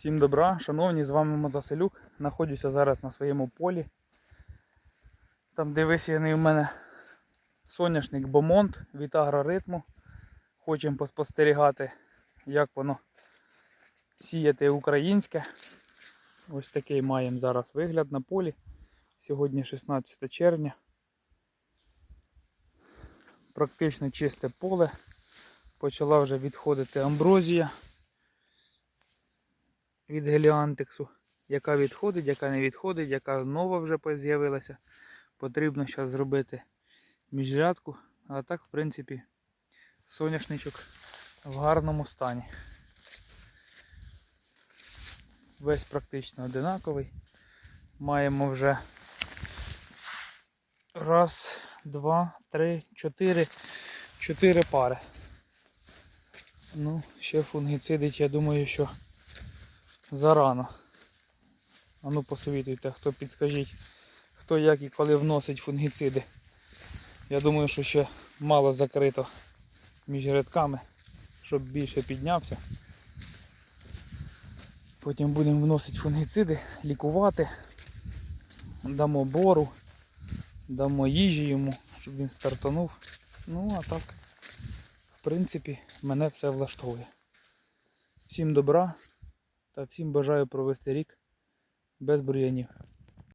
Всім добра, шановні, з вами Мотоселюк. Знаходжуся зараз на своєму полі. Там де висіяний у мене соняшник Бомонт від агроритму. Хочемо поспостерігати, як воно сіяти українське. Ось такий маємо зараз вигляд на полі. Сьогодні 16 червня. Практично чисте поле. Почала вже відходити амброзія від геліантексу. Яка відходить, яка не відходить, яка нова вже з'явилася. Потрібно зараз зробити міжрядку. А так, в принципі, соняшничок в гарному стані. Весь практично одинаковий. Маємо вже раз, два, три, чотири, чотири пари. Ну, ще фунгіцидить, я думаю, що зарано. А ну посовітуйте, хто підскажіть, хто як і коли вносить фунгіциди. Я думаю, що ще мало закрито між рядками, щоб більше піднявся. Потім будемо вносити фунгіциди, лікувати, дамо бору, дамо їжі йому, щоб він стартанув. Ну а так, в принципі, мене все влаштовує. Всім добра та всім бажаю провести рік без бур'янів.